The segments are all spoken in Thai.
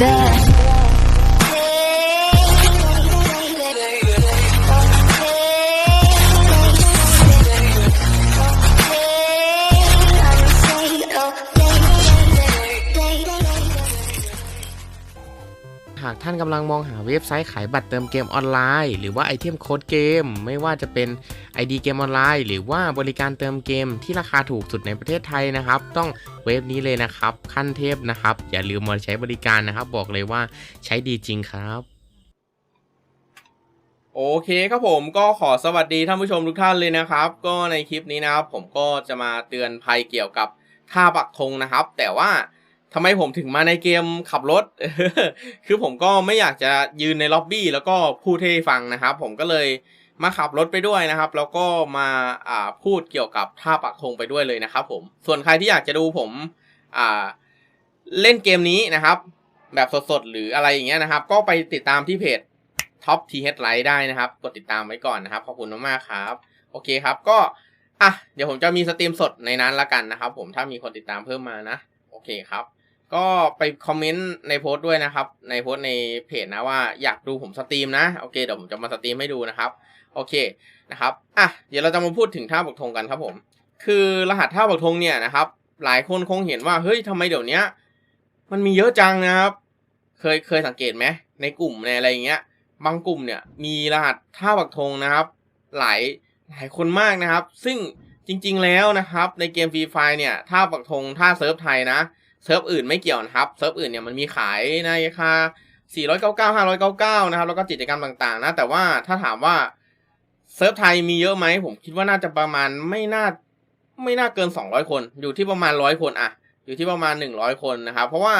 ห กำลังมองหาเว็บไซต์ขายบัตรเติมเกมออนไลน์ หรือว่าไอเทมโค้ดเกม ไม่ว่าจะเป็น ID เกมออนไลน์ หรือว่าบริการเติมเกมที่ราคาถูกสุดในประเทศไทยนะครับ ต้องเว็บนี้เลยนะครับขั้นเทพนะครับ อย่าลืมมาใช้บริการนะครับ บอกเลยว่าใช้ดีจริงครับโอเคครับผมก็ขอสวัสดีท่านผู้ชมทุกท่านเลยนะครับ ก็ในคลิปนี้นะครับผมก็จะมาเตือนภัยเกี่ยวกับท่าปักธงนะครับ แต่ว่า ทำไมผมถึงมาในเกมขับรถ คือผมก็ไม่อยากจะยืนในล็อบบี้แล้วก็พูดให้ฟังนะครับ ผมก็เลยมาขับรถไปด้วยนะครับ แล้วก็มาอ่าพูดเกี่ยวกับท่าปักธงไปด้วยเลยนะครับผม ส่วนใครที่อยากจะดูผมอ่าเล่นเกมนี้นะครับ แบบสดๆ หรืออะไรอย่างเงี้ยนะครับ ก็ไปติดตามที่เพจท็อปทีเฮดไลท์ได้นะครับ กดติดตามไว้ก่อนนะครับ ขอบคุณมากๆครับ โอเคครับ ก็อะเดี๋ยวผมจะมีสตรีมสดในนั้นละกันนะครับ ผมถ้ามีคนติดตามเพิ่มมานะ โอเคครับ ก็ไปคอมเมนต์ในโพสต์ด้วยนะครับ ในโพสต์ในเพจนะว่าอยากดูผมสตรีมนะ โอเคเดี๋ยวผมจะมาสตรีมให้ดูนะครับ โอเคนะครับอะเดี๋ยวเราจะมาพูดถึงท่าบักธงกันครับผม คือรหัสท่าบักธงเนี่ยนะครับ หลายคนคงเห็นว่าเฮ้ยทำไมเดี๋ยวนี้มันมีเยอะจังนะครับ เคยเคยสังเกตไหมในกลุ่มในอะไรอย่างเงี้ย บางกลุ่มเนี่ยมีรหัสท่าปักธงนะครับ หลายหลายคนมากนะครับ ซึ่งจริง ๆ แล้วนะครับ ในเกมฟรีไฟเนี่ยท่าปักธงท่าเซิร์ฟไทยนะ เซิร์ฟอื่นไม่เกี่ยวนะครับ เซิร์ฟอื่นเนี่ยมันมีขายในราคา499 599 นะครับ แล้วก็กิจกรรมต่างๆ นะ แต่ว่าถ้าถามว่าเซิร์ฟไทยมีเยอะไหม ผมคิดว่าน่าจะประมาณไม่น่าไม่น่าเกิน 200 คน อยู่ที่ประมาณ 100 คนอะอยู่ที่ประมาณ 100 คนนะครับ เพราะว่า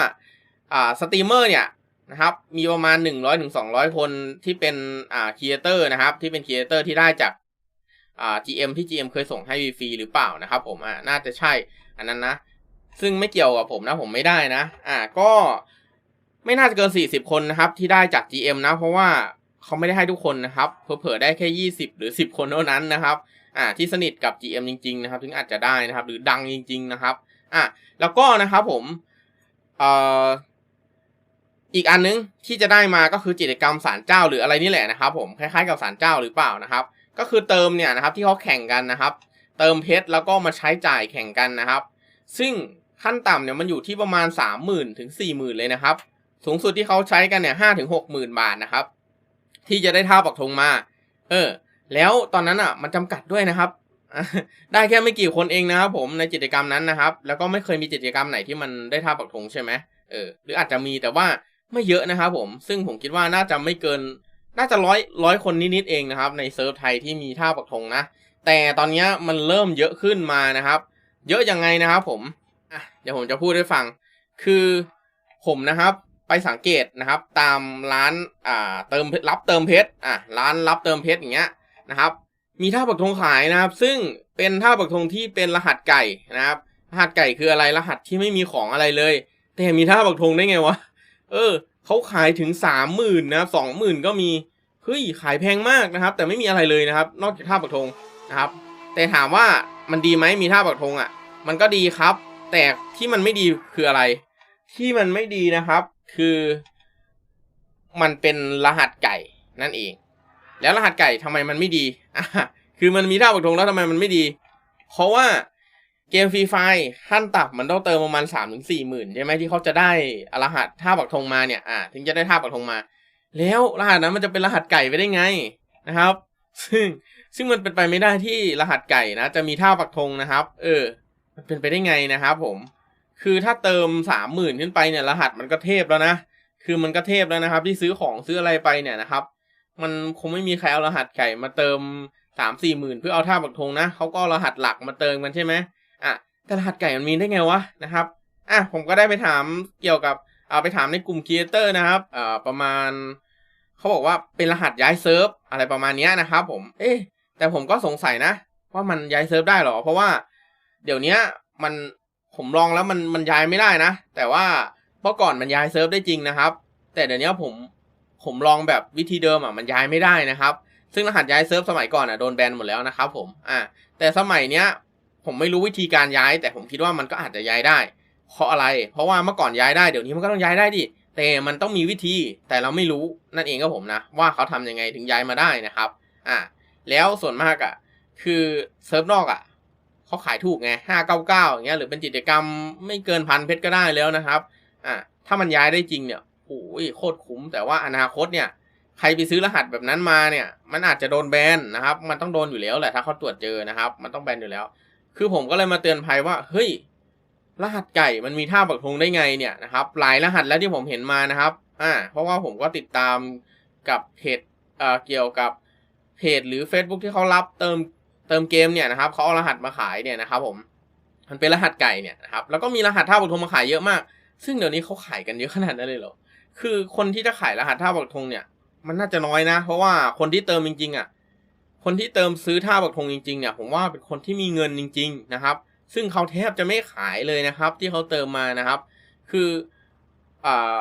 อ่าสตรีมเมอร์เนี่ยนะครับ มีประมาณ 100ถึง200 คนที่เป็นอ่าครีเอเตอร์นะครับ ที่เป็นครีเอเตอร์ที่ได้จากอ่า GM ที่ GM เคยส่งให้ฟรีหรือเปล่านะครับ ผมอ่าน่าจะใช่อันนั้นนะ ซึ่งไม่เกี่ยวกับผมนะผมไม่ได้นะ อ่าก็ไม่น่าจะเกิน 40 คนนะครับ ที่ได้จาก GM นะ เพราะว่าเขาไม่ได้ให้ทุกคนนะครับเผลอๆได้แค่ 20 หรือ 10 คนเท่านั้นนะครับ อ่าที่สนิทกับ GM จริง ๆ นะครับ ถึงอาจจะได้นะครับ หรือดังจริง ๆ นะครับ อะแล้วก็นะครับผมเอ่ออีกอันนึงที่จะได้มาก็คือกิจกรรมสารเจ้าหรืออะไรนี่แหละนะครับ ผมคล้ายๆกับสารเจ้าหรือเปล่านะครับ ก็คือเติมเนี่ยนะครับที่เขาแข่งกันนะครับ เติมเพชรแล้วก็มาใช้จ่ายแข่งกันนะครับ ซึ่ง ขั้นต่ำเนี่ยมันอยู่ที่ประมาณสามหมื่นถึงสี่หมื่นเลยนะครับ สูงสุดที่เขาใช้กันเนี่ยห้าถึงหกหมื่นบาทนะครับ ที่จะได้ท่าปักธงมา เออ แล้วตอนนั้นอะมันจำกัดด้วยนะครับ ได้แค่ไม่กี่คนเองนะครับผมในกิจกรรมนั้นนะครับ แล้วก็ไม่เคยมีกิจกรรมไหนที่มันได้ท่าปักธงใช่ไหมเออหรืออาจจะมีแต่ว่าไม่เยอะนะครับผมซึ่งผมคิดว่าน่าจะไม่เกิน น่าจะร้อยร้อยคนนิดๆเองนะครับ ในเซิร์ฟไทยที่มีท่าปักธงนะแต่ตอนนี้มันเริ่มเยอะขึ้นมานะครับ เยอะยังไงนะครับผม อะเดี๋ยวผมจะพูดให้ฟัง คือผมนะครับไปสังเกตนะครับ ตามร้านอ่าเติมรับเติมเพชรอะร้านรับเติมเพชรอย่างเงี้ยนะครับ มีท่าปักธงขายนะครับ ซึ่งเป็นท่าปักธงที่เป็นรหัสไก่นะครับ รหัสไก่คืออะไรรหัสที่ไม่มีของอะไรเลย แต่มีท่าปักธงได้ไงวะเออเขาขายถึงสามหมื่นนะครับสองหมื่นก็มีเฮ้ยขายแพงมากนะครับ แต่ไม่มีอะไรเลยนะครับ นอกจากท่าปักธงนะครับ แต่ถามว่ามันดีไหมมีท่าปักธงอะ มันก็ดีครับ แต่ที่มันไม่ดีคืออะไร ที่มันไม่ดีนะครับ คือมันเป็นรหัสไก่นั่นเอง แล้วรหัสไก่ทำไมมันไม่ดีอะคือมันมีท่าปักธงแล้วทำไมมันไม่ดี เพราะว่าเกมฟรีไฟขั้นต่ำมันต้องเติมประมาณสามถึงสี่หมื่นใช่ไหมที่เขาจะได้รหัสท่าปักธงมาเนี่ยอ่าถึงจะได้ท่าปักธงมา แล้วรหัสนั้นมันจะเป็นรหัสไก่ไปได้ไงนะครับ ซึ่งซึ่งมันเป็นไปไม่ได้ที่รหัสไก่นะ จะมีท่าปักธงนะครับ เออ มันเป็นไปได้ไงนะครับผม คือถ้าเติมสามหมื่นขึ้นไปเนี่ยรหัสมันก็เทพแล้วนะ คือมันก็เทพแล้วนะครับ ที่ซื้อของซื้ออะไรไปเนี่ยนะครับ มันคงไม่มีใครเอารหัสไก่มาเติมสามสี่หมื่นเพื่อเอาท่าปักธงนะเขาก็รหัสหลักมาเติมกันใช่ไหมอะแต่รหัสไก่มันมีได้ไงวะนะครับอะผมก็ได้ไปถามเกี่ยวกับเอาไปถามในกลุ่มครีเอเตอร์นะครับอ่าประมาณเขาบอกว่าเป็นรหัสย้ายเซิร์ฟอะไรประมาณนี้นะครับผม เอ๊แต่ผมก็สงสัยนะ ว่ามันย้ายเซิร์ฟได้หรอ เพราะว่า เดี๋ยวนี้มันผมลองแล้วมันมันย้ายไม่ได้นะ แต่ว่าเมื่อก่อนมันย้ายเซิร์ฟได้จริงนะครับ แต่เดี๋ยวนี้ผมผมลองแบบวิธีเดิมอะมันย้ายไม่ได้นะครับ ซึ่งรหัสย้ายเซิร์ฟสมัยก่อนอะโดนแบนหมดแล้วนะครับผมอ่าแต่สมัยเนี้ยผมไม่รู้วิธีการย้าย แต่ผมคิดว่ามันก็อาจจะย้ายได้ เพราะอะไร เพราะว่าเมื่อก่อนย้ายได้เดี๋ยวนี้มันก็ต้องย้ายได้ดิแต่มันต้องมีวิธีแต่เราไม่รู้นั่นเองก็ผมนะ ว่าเขาทำยังไงถึงย้ายมาได้นะครับอ่าแล้วส่วนมากอะคือเซิร์ฟนอกอะ เขาขายถูกไงห้าเก้าเก้าอย่างเงี้ยหรือเป็นกิจกรรมไม่เกินพันเพชรก็ได้แล้วนะครับอ่าถ้ามันย้ายได้จริงเนี่ยโอ้ยโคตรคุ้ม แต่ว่าอนาคตเนี่ยใครไปซื้อรหัสแบบนั้นมาเนี่ย มันอาจจะโดนแบนนะครับ มันต้องโดนอยู่แล้วแหละถ้าเขาตรวจเจอนะครับ มันต้องแบนอยู่แล้ว คือผมก็เลยมาเตือนภัยว่าเฮ้ยรหัสไก่มันมีท่าปักธงได้ไงเนี่ยนะครับหลายรหัสแล้วที่ผมเห็นมานะครับอ่าเพราะว่าผมก็ติดตามกับเพจเอ่อเกี่ยวกับเพจหรือ Facebook ที่เขารับเติม เติมเกมเนี่ยนะครับเขาเอารหัสมาขายเนี่ยนะครับผมมันเป็นรหัสไก่เนี่ยนะครับแล้วก็มีรหัสท่าปักธงมาขายเยอะมาก ซึ่งเดี๋ยวนี้เขาขายกันเยอะขนาดนั้นเลยเหรอคือคนที่จะขายรหัสท่าปักธงเนี่ย มันน่าจะน้อยนะ เพราะว่าคนที่เติมจริงๆอะคนที่เติมซื้อท่าปักธงจริงๆเนี่ยผมว่าเป็นคนที่มีเงินจริง ๆนะครับ ซึ่งเขาแทบจะไม่ขายเลยนะครับ ที่เขาเติมมานะครับ คืออ่า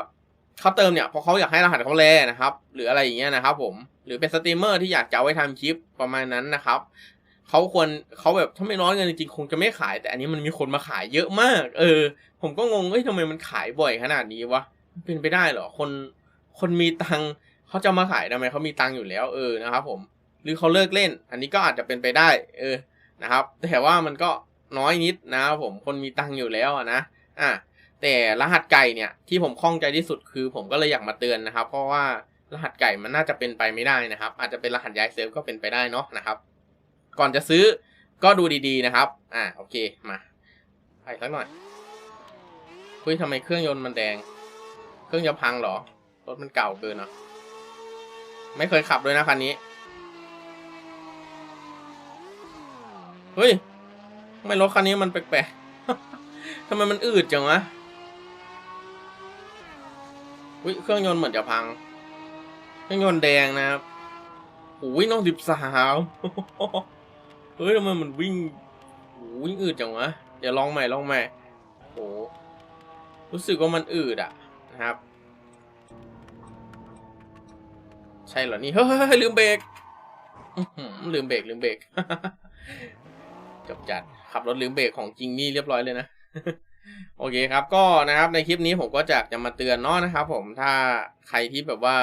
เขาเติมเนี่ยเพราะเขาอยากให้รหัสเขาแลนะครับ หรืออะไรอย่างเงี้ยนะครับ ผมหรือเป็นสตรีมเมอร์ที่อยากจะเอาไว้ทำคลิปประมาณนั้นนะครับ เขาควรเขาแบบถ้าไม่น้อยเงินจริงๆคงจะไม่ขาย แต่อันนี้มันมีคนมาขายเยอะมาก เออ ผมก็งงเอ้ยทำไมมันขายบ่อยขนาดนี้วะเป็นไปได้เหรอคนคนมีตังเขาจะมาขายทำไมเขามีตังอยู่แล้วเออนะครับ ผม หรือเขาเลิกเล่น อันนี้ก็อาจจะเป็นไปได้ เออนะครับ แต่ว่ามันก็น้อยนิดนะครับผมคนมีตังอยู่แล้วนะอะแต่รหัสไก่เนี่ยที่ผมคล่องใจที่สุดคือ ผมก็เลยอยากมาเตือนนะครับ เพราะว่ารหัสไก่มันน่าจะเป็นไปไม่ได้นะครับ อาจจะเป็นรหัสย้ายเซิร์ฟก็เป็นไปได้เนาะนะครับ ก่อนจะซื้อก็ดูดีๆนะครับ อ่าโอเคมาไปสักหน่อยเฮ้ยทำไมเครื่องยนต์มันแดง เครื่องจะพังเหรอ รถมันเก่าเกินเนาะไม่เคยขับด้วยนะคันนี้ เฮ้ยทำไมรถคันนี้มันแปลกๆทำไมมันอืดจังวะวิเครื่องยนต์เหมือนจะพัง เครื่องยนต์แดงนะครับโอ้ยน้องสิบสาม เฮ้ยทำไมมันวิ่งวิ่งอืดจังวะเดี๋ยวลองใหม่ลองใหม่โอ้รู้สึกว่ามันอืดอะนะครับ ใช่เหรอนี่เฮ้ยลืมเบรกลืมเบรกลืมเบรกจบจัดขับรถลืมเบรกของจริงนี่เรียบร้อยเลยนะโอเคครับก็นะครับในคลิปนี้ผมก็จะจะมาเตือนเนาะนะครับ ผมถ้าใครที่แบบว่า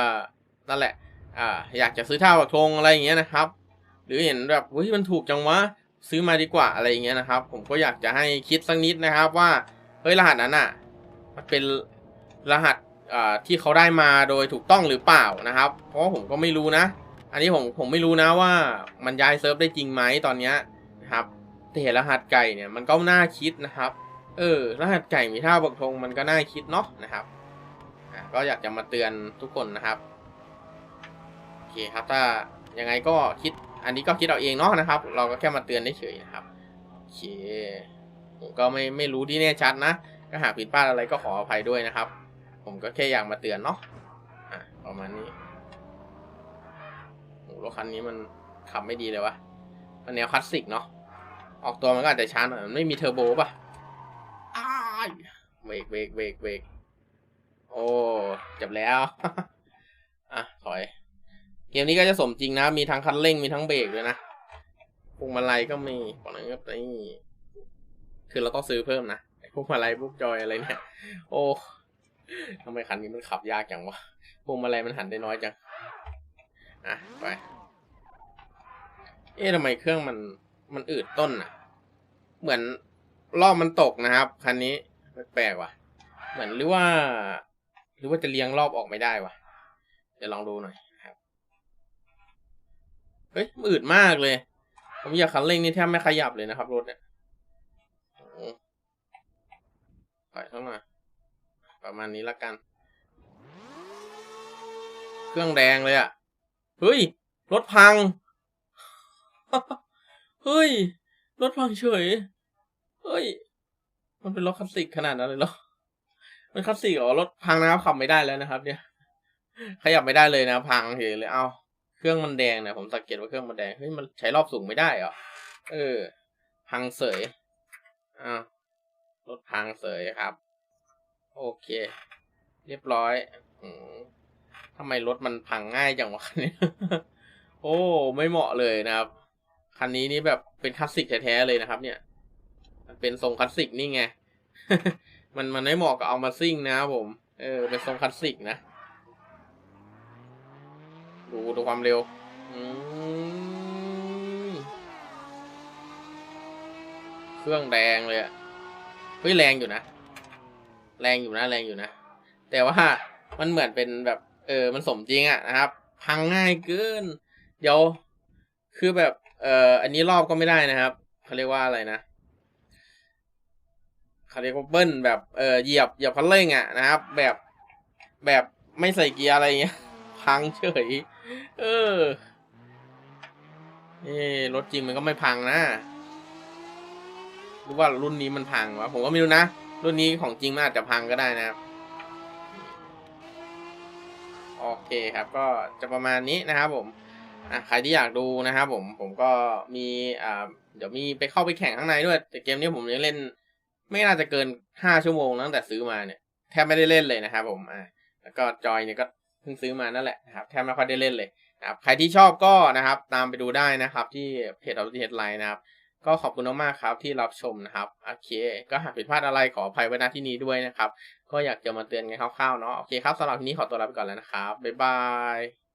นั่นแหละอ่าอยากจะซื้อท่าปักธงอะไรอย่างเงี้ยนะครับ หรือเห็นแบบเฮ้ยมันถูกจังวะซื้อมาดีกว่าอะไรอย่างเงี้ยนะครับ ผมก็อยากจะให้คิดสักนิดนะครับว่าเฮ้ยรหัสนั้นอะมันเป็นรหัสอ่าที่เขาได้มาโดยถูกต้องหรือเปล่านะครับ เพราะผมก็ไม่รู้นะ อันนี้ผมผมไม่รู้นะว่ามันย้ายเซิร์ฟได้จริงไหมตอนเนี้ยนะครับแต่รหัสไก่เนี่ยมันก็น่าคิดนะครับ เออ รหัสไก่มีท่าบักธงมันก็น่าคิดเนาะนะครับก็อยากจะมาเตือนทุกคนนะครับโอเคครับถ้ายังไงก็คิด อันนี้ก็คิดเอาเองเนาะนะครับ เราก็แค่มาเตือนเฉยนะครับโอเคผมก็ไม่ไม่รู้ที่แน่ชัดนะก็หากผิดพลาดอะไรก็ขออภัยด้วยนะครับ ผมก็แค่อยากมาเตือนเนาะอะประมาณนี้โหรถคันนี้มันขับไม่ดีเลยวะมันแนวคลาสสิกเนาะออกตัวมันก็อาจจะช้าหน่อยมันไม่มีเทอร์โบป่ะอายเบรกเบรกเบรกเบรกโอ้จบแล้ว อะถอย กมนี้ก็จะสมจริงนะ มีทั้งคันเร่ง มีทั้งเบรกด้วยนะพวงมาลัยก็มีฝั่งนั้นก็นี่คือเราต้องซื้อเพิ่มนะพวงมาลัยพวกจอยอะไรเนี่ย โอ้ทำไมคันนี้มันขับยากจังวะพวงมาลัยมันหันได้น้อยจัง อะ ไป เอ๊ะทำไมเครื่องมัน มันอืดต้นอะ เหมือนรอบมันตกนะครับคันนี้แปลกว่ะ เหมือนหรือว่า หรือว่าจะเลี้ยงรอบออกไม่ได้วะเดี๋ยวลองดูหน่อย เฮ้ยอืดมากเลย ผมอยากคันเร่งนี่แทบไม่ขยับเลยนะครับรถเนี่ยโอ้โหถอยเข้ามาประมาณนี้ละกัน เครื่องแดงเลยอะ่ะ เฮ้ย รถพัง เฮ้ย รถพังเฉย เฮ้ย มันเป็นรถคลาสสิกขนาดนั้นเลยเหรอ มันคลาสสิกเหรอรถพังนะครับขับไม่ได้แล้วนะครับ เนี่ย ขยับไม่ได้เลยนะ พังเฉยเลย เอา เครื่องมันแดงนะผมสังเกตว่าเครื่องมันแดงเฮ้ยมันใช้รอบสูงไม่ได้เหรอเออ พังเสยอ้ารถพังเสยครับ โอเค เรียบร้อยอืทำไมรถมันพังง่ายจังวะคันนี้ โอ้ ไม่เหมาะเลยนะครับ คันนี้นี่แบบเป็นคลาสสิกแท้ๆเลยนะครับ เนี่ย มันเป็นทรงคลาสสิกนี่ไง มันมันไม่เหมาะกับเอามาซิ่งนะครับผม เออ เป็นทรงคลาสสิกนะ ดูดูความเร็วอืมเครื่องแดงเลยอะเฮ้ยแรงอยู่นะ แรงอยู่นะ แรงอยู่นะ แต่ว่ามันเหมือนเป็นแบบ เออ มันสมจริงอะนะครับ พังง่ายเกิน เดี๋ยว คือแบบ เอออันนี้รอบก็ไม่ได้นะครับ เขาเรียกว่าอะไรนะเขาเรียกว่าเบิ้ลแบบ เออเหยียบ เหยียบคันเร่งอะนะครับ แบบ แบบไม่ใส่เกียร์อะไรเงี้ยพังเฉย เออเอรถจริงมันก็ไม่พังนะหรือว่ารุ่นนี้มันพังวะผมก็ไม่รู้นะ รุ่นนี้ของจริงมันอาจจะพังก็ได้นะครับโอเคครับก็จะประมาณนี้นะครับผมอะใครที่อยากดูนะครับผมผมก็มีอ่าเดี๋ยวมีไปเข้าไปแข่งข้างในด้วย แต่เกมนี้ผมยังเล่น ไม่น่าจะเกินห้าชั่วโมงตั้งแต่ซื้อมาเนี่ยแทบไม่ได้เล่นเลยนะครับผมอ่าแล้วก็จอยเนี่ยก็ พิ่งซื้อมานั่นแหละนะครับแทบไม่ค่อยได้เล่นเลยนะครับใครที่ชอบก็นะครับตามไปดูได้นะครับที่เพจออฟเดตไลน์นะครับ ก็ขอบคุณมากๆครับที่รับชมนะครับโอเค ก็หากผิดพลาดอะไรขออภัยไว้ณที่นี้ด้วยนะครับ ก็อยากจะมาเตือนกันคร่าวๆเนาะโอเคครับสำหรับทีนี้ขอตัวลาไปก่อนแล้วนะครับบ๊ายบาย